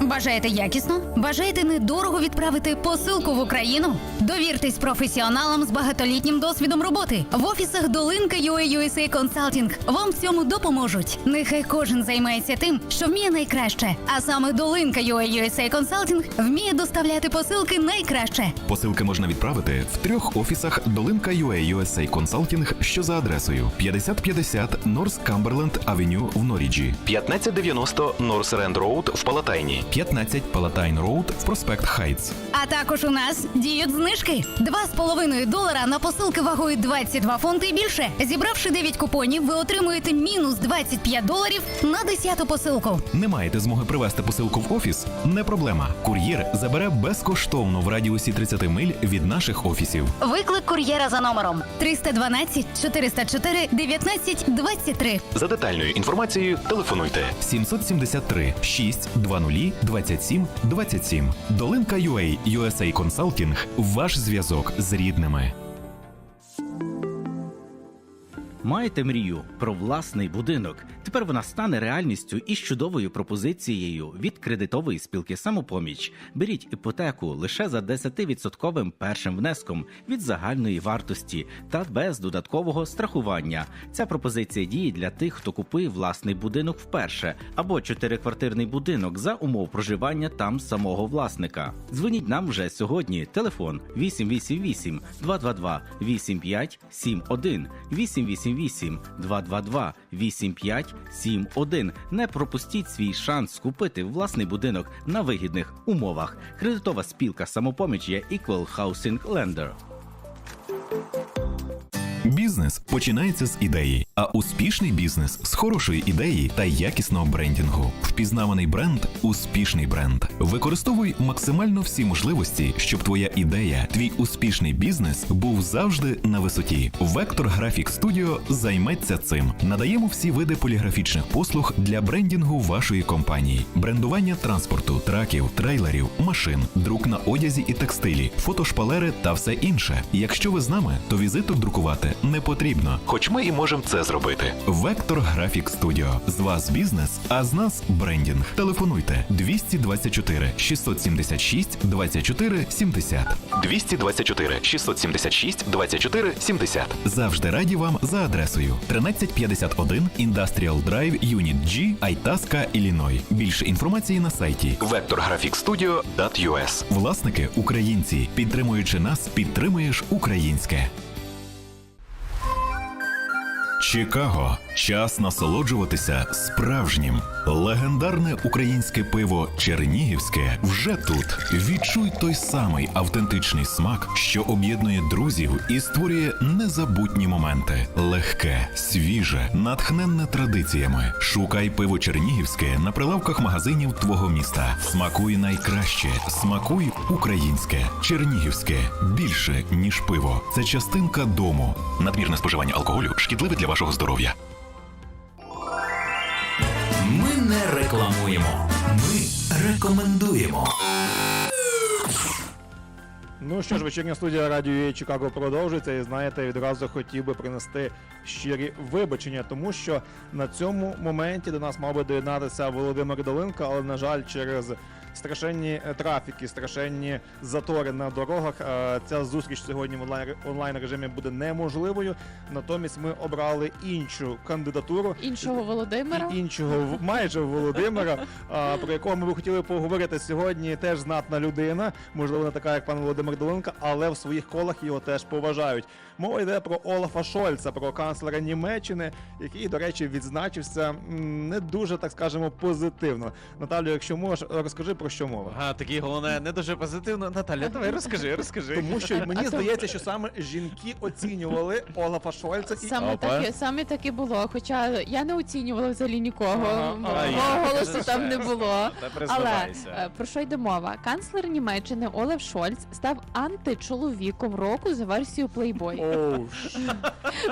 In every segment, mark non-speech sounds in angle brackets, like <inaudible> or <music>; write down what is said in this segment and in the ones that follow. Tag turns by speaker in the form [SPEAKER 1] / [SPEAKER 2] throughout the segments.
[SPEAKER 1] Бажаєте якісно, бажаєте недорого відправити посилку в Україну? Довіртесь професіоналам з багатолітнім досвідом роботи в офісах Долинка UA USA Consulting Вам в цьому допоможуть. Нехай кожен займається тим, що вміє найкраще. А саме Долинка UA USA Consulting вміє доставляти посилки найкраще.
[SPEAKER 2] Посилки можна відправити в трьох офісах Долинка UA USA Consulting, що за адресою 5050 North Cumberland Avenue в Норіджі, 1590 North Rand Road в Палатайні, 15 Palatine Road в Проспект Хайтс.
[SPEAKER 1] А також у нас діють знижки: 2,5 долара на посилки вагою 22 фунти і більше. Зібравши 9 купонів, ви отримуєте мінус 25 доларів на 10-ту посилку.
[SPEAKER 2] Не маєте змоги привезти посилку в офіс? Не проблема. Кур'єр забере безкоштовно в радіусі 30 миль від наших офісів.
[SPEAKER 1] Виклик кур'єра за номером 312 404 19 23.
[SPEAKER 2] За детальною інформацією телефонуйте 773 620 27 27. Долинка UA USA Consulting – ваш зв'язок з рідними.
[SPEAKER 3] Маєте мрію про власний будинок? Тепер вона стане реальністю із чудовою пропозицією від кредитової спілки самопоміч. Беріть іпотеку лише за 10% першим внеском від загальної вартості та без додаткового страхування. Ця пропозиція діє для тих, хто купує власний будинок вперше або чотириквартирний будинок за умов проживання там самого власника. Дзвоніть нам вже сьогодні. Телефон 888 222 8571 888 222 8571. Не пропустіть свій шанс купити власний будинок на вигідних умовах. Кредитова спілка самопоміч є Equal Housing Lender.
[SPEAKER 2] Бізнес починається з ідеї, а успішний бізнес з хорошої ідеї та якісного брендінгу. Впізнаваний бренд успішний бренд. Використовуй максимально всі можливості, щоб твоя ідея, твій успішний бізнес був завжди на висоті. Вектор Графік Студіо займеться цим. Надаємо всі види поліграфічних послуг для брендінгу вашої компанії: брендування транспорту, траків, трейлерів, машин, друк на одязі і текстилі, фотошпалери та все інше. Якщо ви з нами, то візиток друкувати не потрібно, хоч ми і можемо це зробити. Вектор Графік Студіо. З вас бізнес, а з нас брендінг. Телефонуйте 224 676 24 70. 224 676 24 70. Завжди раді вам за адресою 1351 Industrial Drive Unit G, Айтаска, Ілліной. Більше інформації на сайті vectorgraphicstudio.us. Власники українці. Підтримуючи нас, підтримуєш українське. Чикаго. Час насолоджуватися справжнім. Легендарне українське пиво Чернігівське вже тут. Відчуй той самий автентичний смак, що об'єднує друзів і створює незабутні моменти. Легке, свіже, натхненне традиціями. Шукай пиво Чернігівське на прилавках магазинів твого міста. Смакуй найкраще, смакуй українське. Чернігівське більше ніж пиво. Це частинка дому. Надмірне споживання алкоголю шкідливе для вашого здоров'я.
[SPEAKER 4] Ми не рекламуємо, ми рекомендуємо.
[SPEAKER 5] Ну що ж, вечірня студія радіо Чикаго продовжується, і знаєте, відразу хотів би принести щирі вибачення, тому що на цьому моменті до нас мав би доєднатися Володимир Долинко, але на жаль, через страшенні е, трафіки, страшенні затори на дорогах. е, Ця зустріч сьогодні в онлайн режимі буде неможливою. Натомість ми обрали іншу кандидатуру
[SPEAKER 6] іншого Володимира.
[SPEAKER 5] і іншого майже Володимира, про якого ми б хотіли поговорити сьогодні. Теж знатна людина, можливо, не така, як пан Володимир Долинка, але в своїх колах його теж поважають. Мова йде про Олафа Шольца, про канцлера Німеччини, який, до речі, відзначився не дуже, так скажемо, позитивно. Наталю, якщо можеш, розкажи про що мова.
[SPEAKER 7] А, такий головне, не дуже позитивно. Наталя, давай розкажи, розкажи.
[SPEAKER 5] Тому що <laughs> мені здається, що саме жінки оцінювали Олафа Шольца і
[SPEAKER 6] Саме таке, саме таке було. Хоча я не оцінювала взагалі нікого.
[SPEAKER 5] Ага,
[SPEAKER 6] Мого
[SPEAKER 5] ага.
[SPEAKER 6] голосу там не було. Але е, про що йде мова? Канцлер Німеччини Олаф Шольц став античоловіком року за версією Playboy.
[SPEAKER 5] Оу,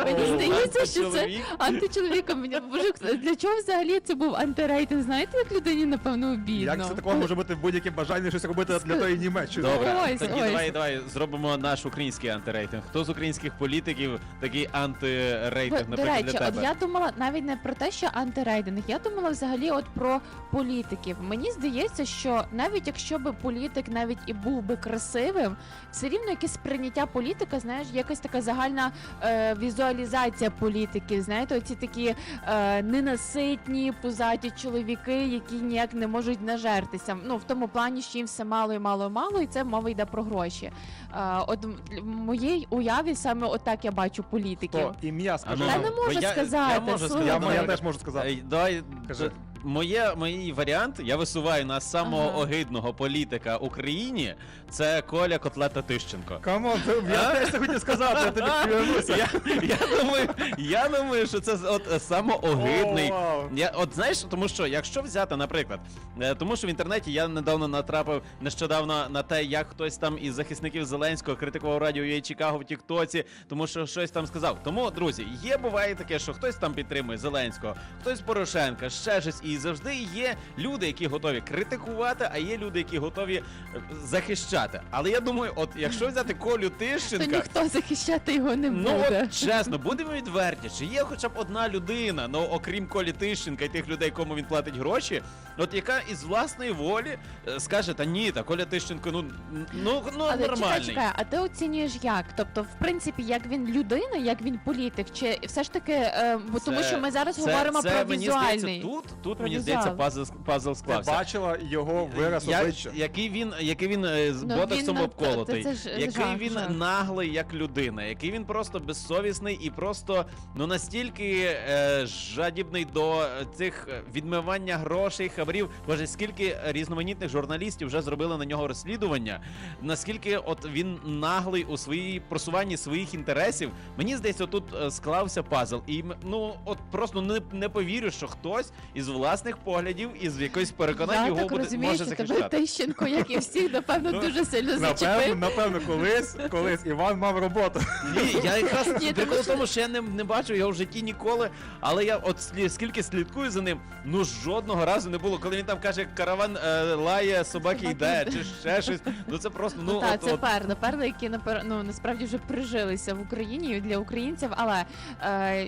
[SPEAKER 6] Мені здається, що це
[SPEAKER 7] Античоловік?
[SPEAKER 6] античоловіком. Мені боже, для чого взагалі це був антирейтинг? Знаєте, як людині напевно обідно.
[SPEAKER 5] як це такого може бути будь-яке бажання щось робити для тої Німеччини.
[SPEAKER 7] Добре,
[SPEAKER 6] Ось,
[SPEAKER 7] тоді
[SPEAKER 6] ось.
[SPEAKER 7] давай, давай зробимо наш український антирейтинг. Хто з українських політиків такий антирейтинг,
[SPEAKER 6] До
[SPEAKER 7] наприклад,
[SPEAKER 6] речі,
[SPEAKER 7] для
[SPEAKER 6] от
[SPEAKER 7] тебе?
[SPEAKER 6] я думала навіть не про те, що антирейдинг, я думала взагалі от про політиків. Мені здається, що навіть якщо би політик навіть і був би красивим, все рівно якесь сприйняття політика, знаєш, якась така загальна е, візуалізація політики. Знаєте, оці такі е, ненаситні, пузаті чоловіки, які ніяк не можуть нажертися. Ну в тому плані, що їм все мало і мало і мало, і це мова йде про гроші. Е, от в моїй уяві саме отак я бачу політиків.
[SPEAKER 5] Ім'я скажи.
[SPEAKER 7] ну,
[SPEAKER 6] Та не можу
[SPEAKER 7] я-
[SPEAKER 6] сказати,
[SPEAKER 7] Я можу
[SPEAKER 6] слухай.
[SPEAKER 7] сказати.
[SPEAKER 5] Я, я теж можу сказати.
[SPEAKER 7] Давай,
[SPEAKER 5] Кажи.
[SPEAKER 7] Моє, мій варіант, я висуваю на самого
[SPEAKER 6] Ага.
[SPEAKER 7] огидного політика Україні. Це Коля Котлета Тищенко.
[SPEAKER 5] Камон, я теж це хотів сказати, я тобі клянуся.
[SPEAKER 7] Я, я, думаю, я думаю, що це от самоогидний.
[SPEAKER 5] О, вау.
[SPEAKER 7] Я, от знаєш, тому що якщо взяти, наприклад, е, тому що в інтернеті я недавно натрапив нещодавно на те, як хтось там із захисників Зеленського критикував радіо UA Чикаго в Тіктоці, тому що щось там сказав. Тому, друзі, є буває таке, що хтось там підтримує Зеленського, хтось Порошенка, ще щось, і завжди є люди, які готові критикувати, а є люди, які готові е, захищати. Але я думаю, от якщо взяти Колю
[SPEAKER 6] То ніхто захищати його не
[SPEAKER 7] Ну от чесно, будемо відверті, чи є хоча б одна людина, ну окрім Колі Тищенка і тих людей, кому він платить гроші, от яка із власної волі е, скаже, та ні, та Коля Тищенко, ну ну, ну
[SPEAKER 6] Але
[SPEAKER 7] нормальний.
[SPEAKER 6] чекай, а ти оцінюєш як? Тобто, в принципі, як він людина, як він політик, чи все ж таки, е, бо тому що ми зараз
[SPEAKER 7] це-
[SPEAKER 6] говоримо
[SPEAKER 7] це,
[SPEAKER 6] про
[SPEAKER 7] мені
[SPEAKER 6] візуальний.
[SPEAKER 7] Здається, тут тут мені здається, пазл, пазл
[SPEAKER 5] Ти
[SPEAKER 7] склався.
[SPEAKER 5] бачила його вираз
[SPEAKER 7] Я-
[SPEAKER 5] обличчя.
[SPEAKER 7] який він, який він е, з
[SPEAKER 6] Ну,
[SPEAKER 7] ботоксом
[SPEAKER 6] він,
[SPEAKER 7] обколотий,
[SPEAKER 6] це- це ж
[SPEAKER 7] який
[SPEAKER 6] жах,
[SPEAKER 7] він
[SPEAKER 6] жах.
[SPEAKER 7] наглий як людина, який він просто безсовісний і просто ну настільки е, жадібний до е, цих е, відмивання грошей, хабарів. Боже, скільки різноманітних журналістів вже зробили на нього розслідування. Наскільки от він наглий у своїй просуванні своїх інтересів. Мені здається, тут е, склався пазл. І м- ну от просто не, не повірю, що хтось із власних поглядів, із якоїсь переконань його
[SPEAKER 6] так
[SPEAKER 7] буде може
[SPEAKER 6] що тебе. Тищенко, як і всіх, напевно,
[SPEAKER 7] Ну,
[SPEAKER 6] дуже сильно зачепив.
[SPEAKER 5] напевно, колись, колись Іван мав роботу.
[SPEAKER 7] Ні, я якраз
[SPEAKER 6] Ні,
[SPEAKER 7] прикол
[SPEAKER 6] тому
[SPEAKER 7] в тому, що я не, не бачив його в житті ніколи. Але я от скільки слідкую за ним, ну жодного разу не було. Коли він там каже, караван е, лає, собаки йде, чи ще щось. Ну це просто ну
[SPEAKER 6] так,
[SPEAKER 7] от,
[SPEAKER 6] це
[SPEAKER 7] от,
[SPEAKER 6] перли, перли, які напер... ну, насправді вже прижилися в Україні для українців. Але е,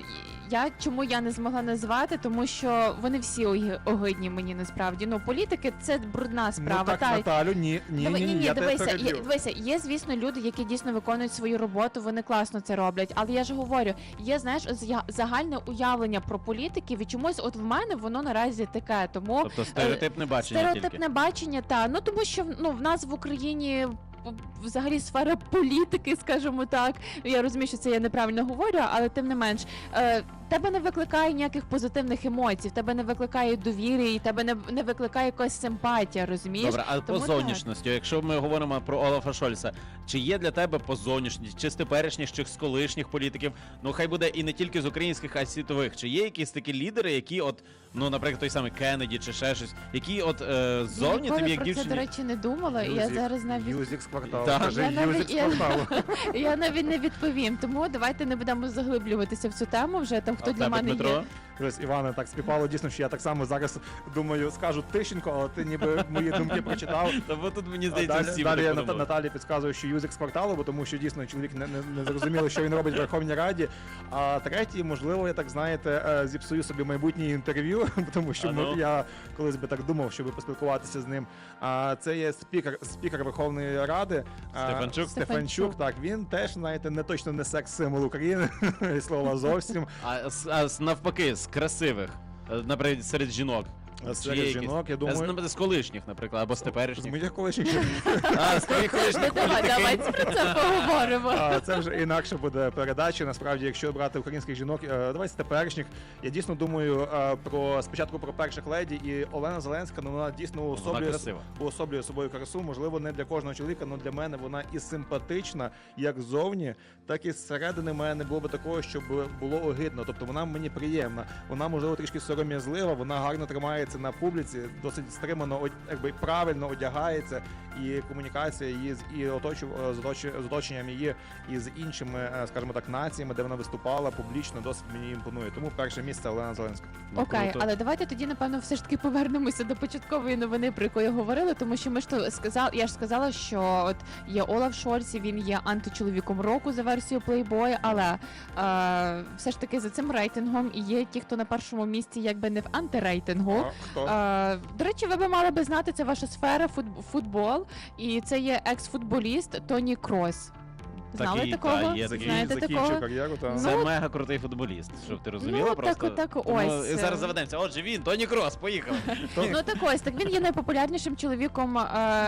[SPEAKER 6] я чому я не змогла назвати, тому що вони всі огі- огидні мені насправді. Ну, політики це брудна справа.
[SPEAKER 5] Ну так,
[SPEAKER 6] та,
[SPEAKER 5] Наталю, ні, ні,
[SPEAKER 6] Диви-
[SPEAKER 5] ні, ні,
[SPEAKER 6] ні,
[SPEAKER 5] я тебе
[SPEAKER 6] дивися, є,
[SPEAKER 5] переб'ю.
[SPEAKER 6] дивися, є, звісно, люди, які дійсно виконують свою роботу, вони класно це роблять. Але я ж говорю, є знаєш, зя- загальне уявлення про політиків, і чомусь, от в мене воно наразі таке. Тому
[SPEAKER 7] тобто стереотипне бачення
[SPEAKER 6] стереотипне
[SPEAKER 7] тільки.
[SPEAKER 6] бачення, та ну тому що ну в нас в Україні. Взагалі сфера політики, скажімо так. Я розумію, що це я неправильно говорю, але тим не менш, е, тебе не викликає ніяких позитивних емоцій, в тебе не викликає довіри, і тебе не, не викликає якась симпатія, розумієш?
[SPEAKER 7] Добре, а по
[SPEAKER 6] Тому так.
[SPEAKER 7] зовнішності, якщо ми говоримо про Олафа Шольца, чи є для тебе по зовнішність, чи з теперішніх, чи з колишніх політиків, ну хай буде і не тільки з українських, а й світових, чи є якісь такі лідери, які от, ну, наприклад, той самий Кеннеді чи ще щось, які от е,
[SPEAKER 6] Я
[SPEAKER 7] ззовні
[SPEAKER 6] ніколи
[SPEAKER 7] тобі як
[SPEAKER 6] про це, до
[SPEAKER 7] дівчині.
[SPEAKER 6] речі, не думала, і я
[SPEAKER 5] Юзік,
[SPEAKER 6] зараз навіть
[SPEAKER 5] Юзік з кварталу.
[SPEAKER 7] Так.
[SPEAKER 5] Кажи,
[SPEAKER 6] Я навіть-
[SPEAKER 5] Юзік з
[SPEAKER 6] я-
[SPEAKER 5] кварталу.
[SPEAKER 6] я навіть не відповім. Тому давайте не будемо заглиблюватися в цю тему. Вже там хто
[SPEAKER 7] А
[SPEAKER 6] для
[SPEAKER 7] тебе,
[SPEAKER 6] мене
[SPEAKER 7] Дмитро?
[SPEAKER 6] є.
[SPEAKER 5] Ось, Іване, так співпало дійсно, що я так само зараз думаю, скажу Тищенко, але ти ніби мої думки прочитав. <laughs>
[SPEAKER 7] Та бо тут мені здається,
[SPEAKER 5] Далі,
[SPEAKER 7] всі
[SPEAKER 5] далі я Ната- Наталі підказую, що Юзик з кварталу, бо тому що дійсно чоловік не, не, не зрозуміло, що він робить в Верховній Раді. А третій, можливо, я так знаєте, е, зіпсую собі майбутнє інтерв'ю, <laughs> тому що
[SPEAKER 7] А
[SPEAKER 5] ми-
[SPEAKER 7] ну.
[SPEAKER 5] я колись би так думав, щоб поспілкуватися з ним. А це є спікер, спікер Верховної Ради а,
[SPEAKER 7] Стефанчук?
[SPEAKER 5] Стефанчук. Так, він теж, знаєте, не точно не секс-символ України, <laughs> і слова зовсім.
[SPEAKER 7] А, а навпаки, з красивих, е, наприклад, серед жінок.
[SPEAKER 5] Серед
[SPEAKER 7] є якісь?
[SPEAKER 5] жінок, я
[SPEAKER 7] З,
[SPEAKER 5] думаю-
[SPEAKER 7] наприклад, з колишніх, наприклад, або з
[SPEAKER 5] З
[SPEAKER 7] теперішніх.
[SPEAKER 5] моїх колишніх <laughs>
[SPEAKER 7] А, з твоїх колишніх
[SPEAKER 6] Давай,
[SPEAKER 7] політиків.
[SPEAKER 6] давайте про це поговоримо.
[SPEAKER 5] А, це вже інакше буде передача. Насправді, якщо брати українських жінок, е, давайте з теперішніх. Я дійсно думаю е, про спочатку про перших леді і Олена Зеленська. Ну вона дійсно
[SPEAKER 7] Вона
[SPEAKER 5] уособлює,
[SPEAKER 7] красива.
[SPEAKER 5] уособлює собою красу. Можливо, не для кожного чоловіка, але для мене вона і симпатична, як ззовні, так і зсередини мене не було би такого, щоб було огидно. Тобто вона мені приємна. Вона можливо трішки сором'язлива, вона гарно тримає з'являється на публіці, досить стримано, якби правильно одягається, і комунікація її з і оточу, з оточу- з оточенням її і з іншими, е, скажімо так, націями, де вона виступала публічно, досить мені імпонує. Тому перше місце Олена Зеленська.
[SPEAKER 7] Ну,
[SPEAKER 6] Окей,
[SPEAKER 7] круто.
[SPEAKER 6] але давайте тоді напевно все ж таки повернемося до початкової новини, про яку я говорила, тому що ми ж то сказав, я ж сказала, що от є Олаф Шольц, і він є античоловіком року за версією Playboy, але е, все ж таки за цим рейтингом і є ті, хто на першому місці, якби не в антирейтингу.
[SPEAKER 5] А, хто?
[SPEAKER 6] Е, до речі, ви би мали би знати, це ваша сфера футбол, і це є екс-футболіст Тоні Крос. Знали
[SPEAKER 7] Такий,
[SPEAKER 6] такого?
[SPEAKER 7] та, є такий.
[SPEAKER 6] Знаєте
[SPEAKER 5] закінчив
[SPEAKER 6] такого?
[SPEAKER 5] кар'єру. Та.
[SPEAKER 7] Це
[SPEAKER 6] Ну,
[SPEAKER 7] мега крутий футболіст, щоб ти розуміла
[SPEAKER 6] ну,
[SPEAKER 7] просто.
[SPEAKER 6] так, так,
[SPEAKER 7] Тому і зараз
[SPEAKER 6] е.
[SPEAKER 7] заведемося. Отже, він, Тоні Крос, поїхали. <laughs>
[SPEAKER 6] Ну так ось, так він є найпопулярнішим чоловіком е,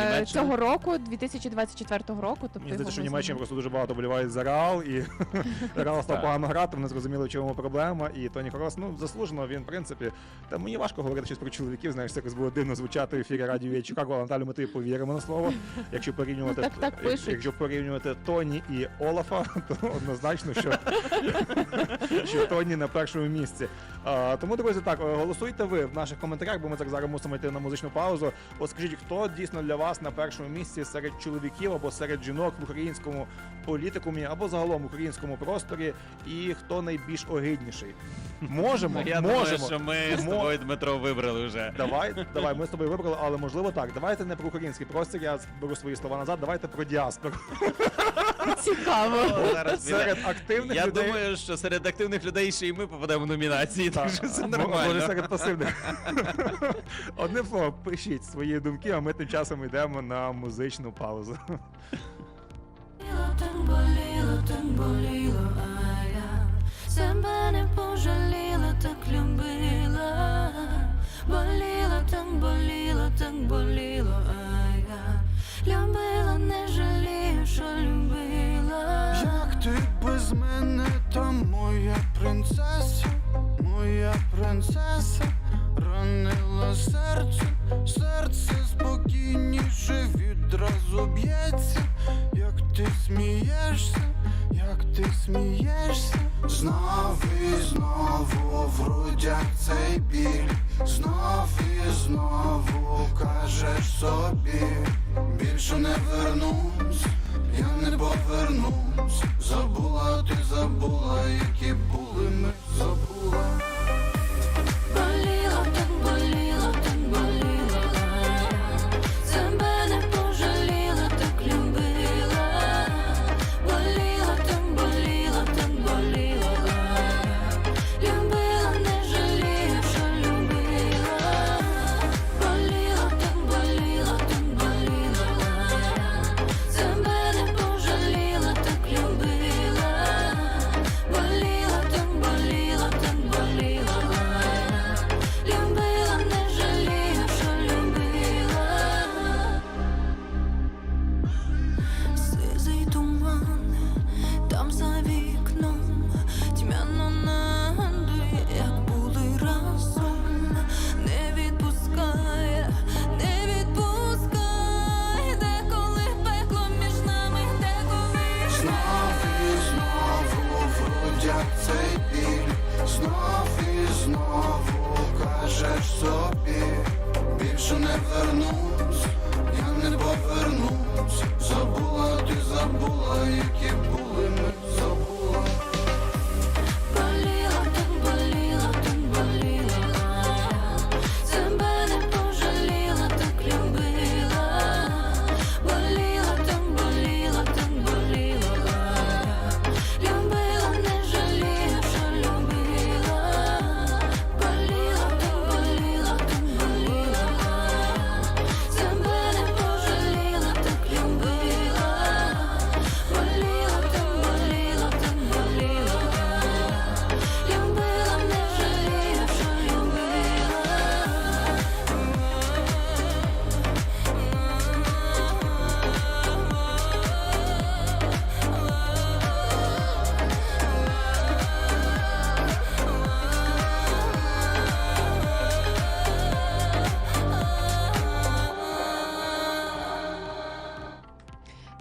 [SPEAKER 7] Німеччини?
[SPEAKER 6] цього року, 2024 року. Тобто
[SPEAKER 5] Мені здається, що в
[SPEAKER 6] ми
[SPEAKER 5] Німеччині
[SPEAKER 6] знаємо.
[SPEAKER 5] просто дуже багато болівають за Реал, і <laughs> Реал став
[SPEAKER 7] Так.
[SPEAKER 5] погано грати, вони зрозуміли, в чому проблема. І Тоні Крос, ну заслужено, він, в принципі, та мені важко говорити щось про чоловіків, знаєш, це якось було дивно звучати в ефірі радіо «Я Чикаго, але Наталю, ми тобі повіримо на слово. <laughs> Якщо порівнювати,
[SPEAKER 6] Ну, так- так пишуть.
[SPEAKER 5] якщо порівнювати Тоні і Олафа, <laughs> то однозначно, що, <laughs> що Тоні на першому місці. А, тому, друзі, так, е, голосуйте ви в наших коментарях, бо ми так зараз мусимо йти на музичну паузу. От скажіть, хто дійсно для вас на першому місці серед чоловіків або серед жінок в українському політикумі, або загалом в українському просторі, і хто найбільш огидніший? Можемо, <laughs>
[SPEAKER 7] Я
[SPEAKER 5] можемо.
[SPEAKER 7] думаю, що ми з тобою, Дмитро, вибрали вже.
[SPEAKER 5] Давай, давай, ми з тобою вибрали, але можливо так. Давайте не про український простір, я беру свої слова назад. Давайте про діаспору.
[SPEAKER 6] Цікаво.
[SPEAKER 5] Серед активних
[SPEAKER 7] Я
[SPEAKER 5] людей.
[SPEAKER 7] думаю, що серед активних людей ще й ми попадемо в номінації, так що все нормально.
[SPEAKER 5] серед пасивних. <laughs> Одним словом, пишіть свої думки, а ми тим часом йдемо на музичну паузу.
[SPEAKER 8] Так боліло, так боліло, а я себе не пожаліла, так любила. Боліло, так боліло, так боліло, а я любила, не жалію, що любила.
[SPEAKER 9] Ти без мене, там моя принцеса, моя принцеса, ранила серце, серце спокійніше відразу б'ється, як ти смієшся, як ти смієшся, знов і знову в грудях цей біль, знов і знову кажеш собі, більше не вернусь. Я не повернусь, забула, ти забула, які були ми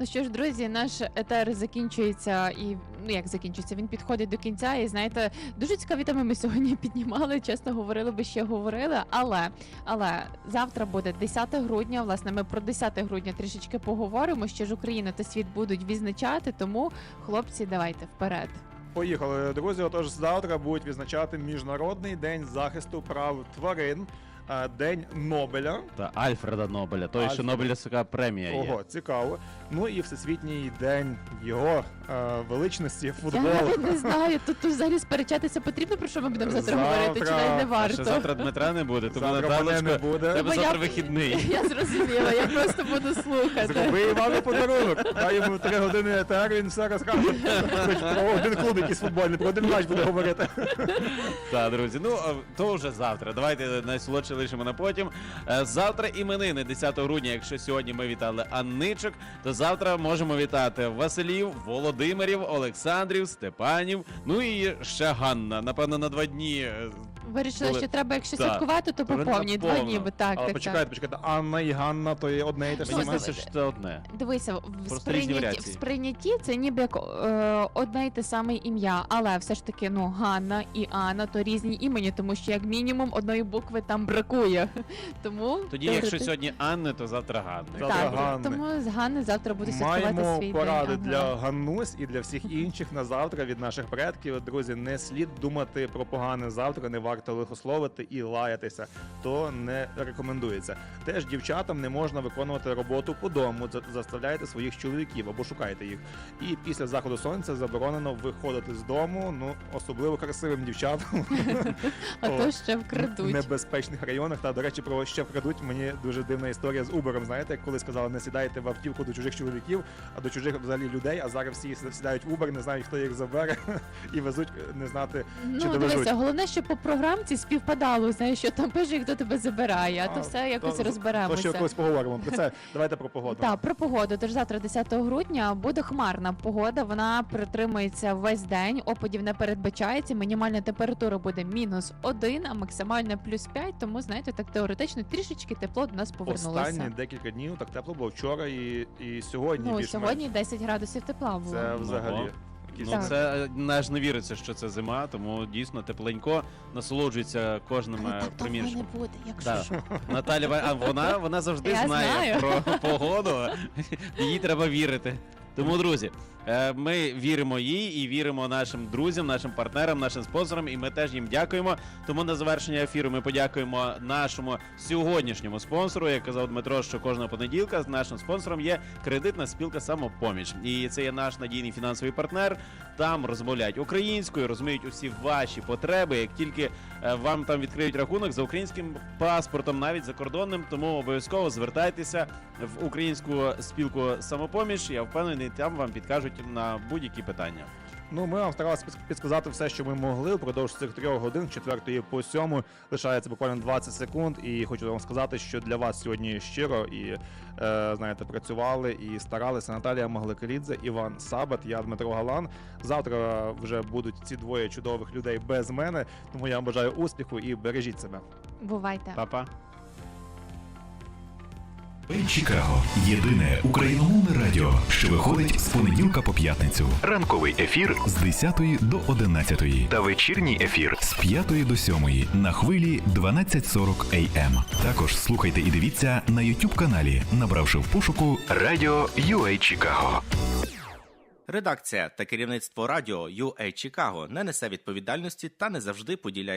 [SPEAKER 8] що
[SPEAKER 6] ж, друзі, наш етер закінчується і ну як закінчується, він підходить до кінця. І знаєте, дуже цікаві теми ми сьогодні <laughs> піднімали. Чесно говорили би ще говорили. Але але завтра буде 10 грудня. Власне, ми про 10 грудня трішечки поговоримо. Що ж Україна та світ будуть відзначати. Тому, хлопці, давайте вперед.
[SPEAKER 5] Поїхали, друзі. Отож, завтра будуть відзначати Міжнародний день захисту прав тварин, е, День Нобеля.
[SPEAKER 7] Та Альфреда Нобеля, той, що
[SPEAKER 5] Альфреда.
[SPEAKER 7] Нобелівська премія є.
[SPEAKER 5] Ого, цікаво. Ну і Всесвітній день його е, величності футболу.
[SPEAKER 6] Я навіть не знаю. Тут, тут взагалі сперечатися потрібно про що ми будемо завтра,
[SPEAKER 5] Завтра-
[SPEAKER 6] говорити, чи навіть не
[SPEAKER 7] А
[SPEAKER 6] варто.
[SPEAKER 7] завтра Дмитра не буде, тому
[SPEAKER 5] Завтра мене не
[SPEAKER 7] Наталочко,
[SPEAKER 5] буде.
[SPEAKER 7] тебе
[SPEAKER 6] Бо я-
[SPEAKER 7] завтра вихідний. <laughs>
[SPEAKER 6] Я зрозуміла, я просто буду слухати.
[SPEAKER 5] Зроби Івану подарунок. Дай йому три години етер, він все розкаже. Хоч про один клуб якийсь футбольний, про один матч буде говорити.
[SPEAKER 7] Так, друзі, ну а, то вже завтра. Давайте найсолодше лишимо на потім. Е, Завтра іменини 10 грудня. Якщо сьогодні ми вітали Анничок, то завтра можемо вітати Василів, Володимирів, Олександрів, Степанів. Ну і ще Ганна. Напевно, на два дні.
[SPEAKER 6] Вирішила,
[SPEAKER 7] Коли-
[SPEAKER 6] що треба, якщо
[SPEAKER 7] Так.
[SPEAKER 6] святкувати, то по повній два
[SPEAKER 7] повно.
[SPEAKER 6] дні. бо Так,
[SPEAKER 5] Але
[SPEAKER 6] так,
[SPEAKER 5] почекайте,
[SPEAKER 6] так.
[SPEAKER 5] почекайте. Анна і Ганна, то є одне і те ж
[SPEAKER 7] Мені
[SPEAKER 5] саме.
[SPEAKER 7] здається, що це одне.
[SPEAKER 6] Дивися, в
[SPEAKER 7] Просто різні
[SPEAKER 6] сприйнятті, в
[SPEAKER 7] варіації.
[SPEAKER 6] сприйнятті це ніби як е, одне й те саме ім'я, але все ж таки, ну Ганна і Анна то різні імені, тому що як мінімум одної букви там бракує. <laughs> Тому
[SPEAKER 7] Тоді, якщо
[SPEAKER 6] теоретично-
[SPEAKER 7] сьогодні Анни, то завтра Ганни.
[SPEAKER 5] Завтра
[SPEAKER 6] так,
[SPEAKER 5] Ганни.
[SPEAKER 6] тому з Ганни завтра буду святкувати
[SPEAKER 5] Маємо
[SPEAKER 6] свій
[SPEAKER 5] поради
[SPEAKER 6] день.
[SPEAKER 5] для Ганнусь і для всіх інших на завтра від наших предків. Друзі, не слід думати про погане завтра, не варто лихословити і лаятися. То не рекомендується. Теж дівчатам не можна виконувати роботу по дому. За- Заставляйте своїх чоловіків або шукайте їх. І після заходу сонця заборонено виходити з дому. Ну особливо красивим дівчатам <laughs>
[SPEAKER 6] А то ще вкрадуть.
[SPEAKER 5] в небезпечних районах. Та до речі, про ще вкрадуть. Мені дуже дивна історія з Uber. Знаєте, як коли сказали, не сідайте в автівку до чужих чоловіків, а до чужих взагалі людей. А зараз всі сідають в Uber, не знають, хто їх забере, <laughs> і везуть не знати.
[SPEAKER 6] Ну,
[SPEAKER 5] Чи довезуть?
[SPEAKER 6] дивися, головне, щоб по програмці співпадало, знаєш, що там пише, і хто тебе забирає, а, то все якось розберемося.
[SPEAKER 5] То ще колись поговоримо про це. Давайте про погоду.
[SPEAKER 6] Так, про погоду. Тож завтра, 10 грудня, буде хмарна погода. Вона притримується весь день. Опадів не передбачається. Мінімальна температура буде мінус 1, а максимальна плюс 5. Тому знаєте, так теоретично трішечки тепло до нас повернулося.
[SPEAKER 5] Останні декілька днів так тепло було вчора і, і сьогодні.
[SPEAKER 6] Ну сьогодні 10 градусів тепла було.
[SPEAKER 5] це взагалі.
[SPEAKER 7] Ну,
[SPEAKER 6] Так.
[SPEAKER 7] це е, аж не віриться, що це зима, тому дійсно тепленько насолоджується кожним
[SPEAKER 6] Але
[SPEAKER 7] е,
[SPEAKER 6] так
[SPEAKER 7] примірчиком.
[SPEAKER 6] буде, якщо
[SPEAKER 7] Да.
[SPEAKER 6] що.
[SPEAKER 7] Наталя, Ва- а вона, вона завжди
[SPEAKER 6] Я
[SPEAKER 7] знає
[SPEAKER 6] знаю.
[SPEAKER 7] про погоду. Їй треба вірити. Тому, друзі, е, ми віримо їй і віримо нашим друзям, нашим партнерам, нашим спонсорам, і ми теж їм дякуємо. Тому на завершення ефіру ми подякуємо нашому сьогоднішньому спонсору. Як казав Дмитро, що кожного понеділка з нашим спонсором є кредитна спілка самопоміч. І це є наш надійний фінансовий партнер. Там розмовляють українською, розуміють усі ваші потреби. Як тільки е, вам там відкриють рахунок за українським паспортом, навіть закордонним, тому обов'язково звертайтеся в українську спілку самопоміч. Я впевнений, там вам підкажуть на будь-які питання.
[SPEAKER 5] Ну, ми вам старалися підск- підсказати все, що ми могли впродовж цих трьох годин, четвертої по сьому. Лишається буквально 20 секунд. І хочу вам сказати, що для вас сьогодні щиро і е, знаєте, працювали і старалися Наталія Магликарідзе, Іван Сабат, я Дмитро Галан. Завтра вже будуть ці двоє чудових людей без мене. Тому я вам бажаю успіху і бережіть себе.
[SPEAKER 6] Бувайте.
[SPEAKER 7] Па-па.
[SPEAKER 2] Чикаго єдине україномовне радіо, що виходить з понеділка по п'ятницю. Ранковий ефір з 10 до 11 та вечірній ефір з 5 до 7 на хвилі 12.40 AM. Також слухайте і дивіться на YouTube каналі, набравши в пошуку Радіо UA Чикаго.
[SPEAKER 10] Редакція та керівництво радіо UA Чикаго не несе відповідальності та не завжди поділяє